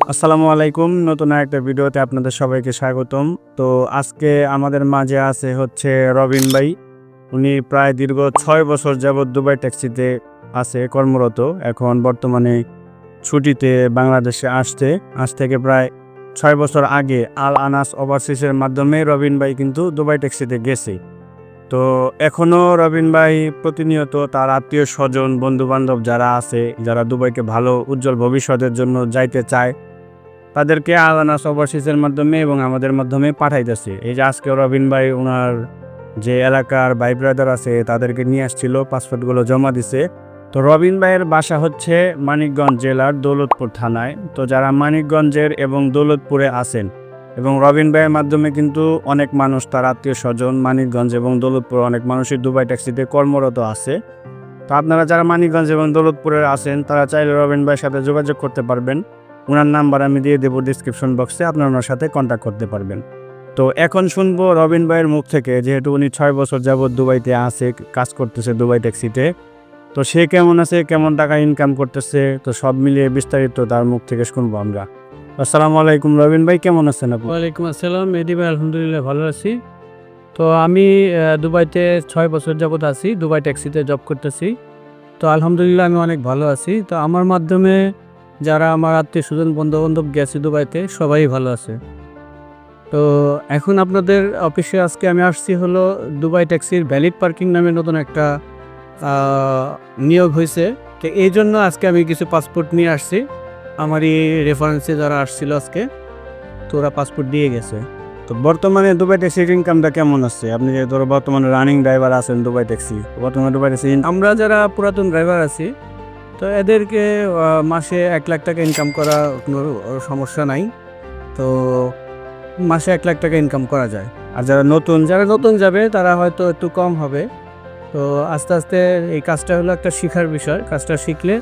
আসসালামু আলাইকুম। নতুন একটা ভিডিওতে আপনাদের সবাইকে স্বাগতম। তো আজকে আমাদের মাঝে আছে হচ্ছে রবিন ভাই। উনি প্রায় দীর্ঘ ছয় বছর যাবৎ দুবাই ট্যাক্সিতে আছে, কর্মরত। এখন বর্তমানে ছুটিতে বাংলাদেশে আসছে। আজ থেকে প্রায় ছয় বছর আগে আল আনাস ওভারসিসের মাধ্যমে রবিন ভাই কিন্তু দুবাই ট্যাক্সিতে গেছে। তো এখনও রবিন ভাই প্রতিনিয়ত তার আত্মীয় স্বজন বন্ধু বান্ধব যারা আছে, যারা দুবাইকে ভালো, উজ্জ্বল ভবিষ্যতের জন্য যাইতে চায় তাদেরকে আলানাস ওভারসিসের মাধ্যমে এবং আমাদের মাধ্যমে পাঠাইতেছে। এই যে আজকে রবিন ভাই ওনার যে এলাকার ভাই ব্রাদার আছে, তাদেরকে নিয়ে আসছিল, পাসপোর্টগুলো জমা দিছে। তো রবিন ভাইয়ের বাসা হচ্ছে মানিকগঞ্জ জেলার দৌলতপুর থানায়। তো যারা মানিকগঞ্জের এবং দৌলতপুরে আছেন এবং রবিন ভাইয়ের মাধ্যমে কিন্তু অনেক মানুষ, তার আত্মীয় স্বজন মানিকগঞ্জ এবং দৌলতপুর, অনেক মানুষই দুবাই ট্যাক্সিতে কর্মরত আছে। তো আপনারা যারা মানিকগঞ্জ এবং দৌলতপুরে আছেন, তারা চাইলে রবিন ভাইয়ের সাথে যোগাযোগ করতে পারবেন। ওনার নাম্বার আমি দিয়ে দেবো ডিসক্রিপশন বক্সে আপনারা ওনার সাথে কন্ট্যাক্ট করতে পারবেন। তো এখন শুনব রবিন ভাইয়ের মুখ থেকে, যেহেতু উনি ছয় বছর যাবৎ দুবাইতে আছে, কাজ করতেছে দুবাই ট্যাক্সিতে তো। সে কেমন আছে, কেমন টাকা ইনকাম করতেছে, তো সব মিলিয়ে বিস্তারিত তার মুখ থেকে শুনব আমরা। আসসালামু আলাইকুম রবিন ভাই, কেমন আছেন আপনি? ওয়ালাইকুম আসসালাম, মেহেদি ভাই, আলহামদুলিল্লাহ ভালো আছি। তো আমি দুবাইতে ছয় বছর যাবৎ আছি, দুবাই ট্যাক্সিতে জব করতেছি। তো আলহামদুলিল্লাহ আমি অনেক ভালো আছি। তো আমার মাধ্যমে যারা আমার আত্মীয় স্বজন বন্ধু বান্ধব গেছে দুবাইতে, সবাই ভালো আছে। তো এখন আপনাদের অফিসে আজকে আমি আসছি হলো দুবাই ট্যাক্সির ভ্যালিড পার্কিং নামে নতুন একটা নিয়োগ হয়েছে। তো এই জন্য আজকে আমি কিছু পাসপোর্ট নিয়ে আসছি। আমারই রেফারেন্সে যারা আসছিল আজকে, তো ওরা পাসপোর্ট দিয়ে গেছে। তো বর্তমানে দুবাই ট্যাক্সির ইনকামটা কেমন আছে? আপনি যে ধরো বর্তমানে রানিং ড্রাইভার আছেন দুবাই ট্যাক্সি, বর্তমানে দুবাই ট্যাক্সি, আমরা যারা পুরাতন ড্রাইভার আছি তো এদেরকে মাসে এক লাখ টাকা ইনকাম করা কোনো সমস্যা নাই। তো মাসে এক লাখ টাকা ইনকাম করা যায়। আর যারা নতুন যারা নতুন যাবে তারা হয়তো একটু কম হবে। তো আস্তে আস্তে এই কাজটা হলো একটা শেখার বিষয়। কাজটা শিখলে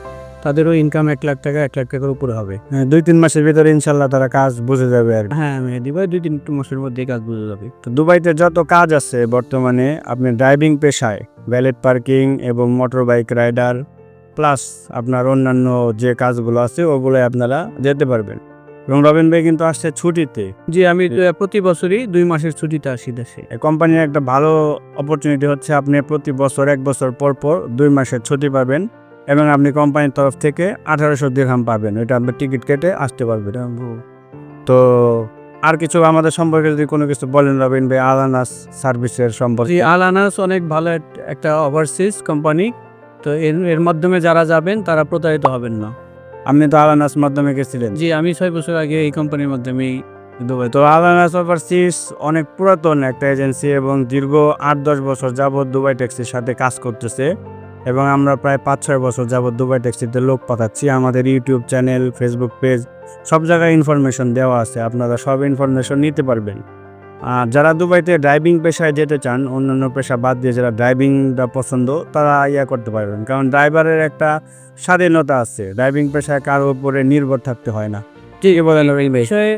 তাদেরও ইনকাম এক লাখ টাকা এক লাখ টাকার উপরে হবে। হ্যাঁ, দুই তিন মাসের ভিতরে ইনশাল্লাহ তারা কাজ বুঝে যাবে আর। হ্যাঁ মেহেদি ভাই দুই তিন মাসের মধ্যে কাজ বুঝে যাবে। তো দুবাইতে যত কাজ আছে বর্তমানে আপনি ড্রাইভিং পেশায় ভ্যালেট পার্কিং এবং মোটর বাইক রাইডার প্লাস আপনার অন্যান্য যে কাজগুলো আছে ওগুলোই আপনারা যেতে পারবেন। এবং রবিন ভাই কিন্তু আসছে ছুটিতে। জি আমি প্রতি বছরই দুই মাসের ছুটিতে আসি দেশে। কোম্পানির একটা ভালো অপরচুনিটি হচ্ছে আপনি প্রতি বছর এক বছর পর পর দুই মাসের ছুটি পাবেন এবং আপনি কোম্পানির তরফ থেকে আঠারোশো দিরহাম পাবেন। ওইটা আপনি টিকিট কেটে আসতে পারবেন। তো আর কিছু আমাদের সম্পর্কে যদি কোনো কিছু বলেন রবিন ভাই আলানাস সার্ভিসের সম্পর্কে। আলানাস অনেক ভালো একটা ওভারসিজ কোম্পানি তো এর এর মাধ্যমে যারা যাবেন তারা প্রতারিত হবেন না। আপনি তো আলানাস মাধ্যমে গেছিলেন। জি আমি ছয় বছর আগে এই কোম্পানির মাধ্যমেই দুবাই। তো আলানাস ওভারসিস অনেক পুরাতন একটা এজেন্সি এবং দীর্ঘ আট দশ বছর যাবৎ দুবাই ট্যাক্সির সাথে কাজ করতেছে এবং আমরা প্রায় পাঁচ ছয় বছর যাবৎ দুবাই ট্যাক্সিতে লোক পাঠাচ্ছি। আমাদের ইউটিউব চ্যানেল ফেসবুক পেজ সব জায়গায় ইনফরমেশন দেওয়া আছে। আপনারা সব ইনফরমেশন নিতে পারবেন। যারা দুবাইতে ড্রাইভিং পেশায় যেতে চান অন্যান্য পেশা বাদ দিয়ে যারা ড্রাইভিংটা পছন্দ তারা ইয়া করতে পারবেন। কারণ ড্রাইভারের একটা স্বাধীনতা আছে। ড্রাইভিং পেশায় কারও উপরে নির্ভর থাকতে হয় না। ঠিক বলেন এই বিষয়ে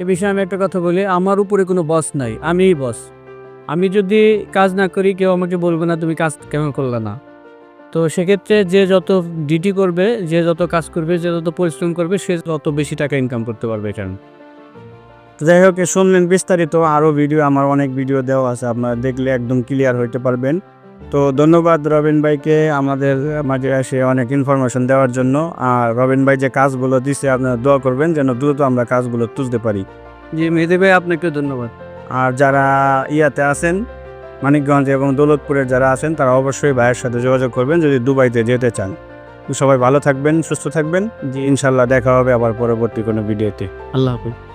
এ বিষয়ে আমি একটা কথা বলি আমার উপরে কোনো বস নাই আমিই বস আমি যদি কাজ না করি কেউ আমাকে বলবে না তুমি কাজ কেন করলে না? তো সেক্ষেত্রে যে যত ডিউটি করবে যে যত কাজ করবে যে যত পরিশ্রম করবে সে তত বেশি টাকা ইনকাম করতে পারবে এখানে যাই হোক শুনলেন বিস্তারিত আরও ভিডিও আমার অনেক ভিডিও দেওয়া আছে আপনারা দেখলে একদম ক্লিয়ার হইতে পারবেন। তো ধন্যবাদ রবিন ভাইকে আমাদের মাঝে এসে অনেক ইনফরমেশন দেওয়ার জন্য। আর রবিন ভাই যে কাজগুলো দিছে আপনারা দোয়া করবেন যেন দ্রুত আমরা কাজগুলো তুলতে পারি। জি মেহেদি ভাই আপনাকে ধন্যবাদ। আর যারা ইয়াতে আছেন মানিকগঞ্জ এবং দৌলতপুরের যারা আছেন তারা অবশ্যই ভাইয়ের সাথে যোগাযোগ করবেন যদি দুবাইতে যেতে চান। সবাই ভালো থাকবেন সুস্থ থাকবেন। জি। ইনশাল্লাহ দেখা হবে আবার পরবর্তী কোনো ভিডিওতে। আল্লাহ হাফিজ।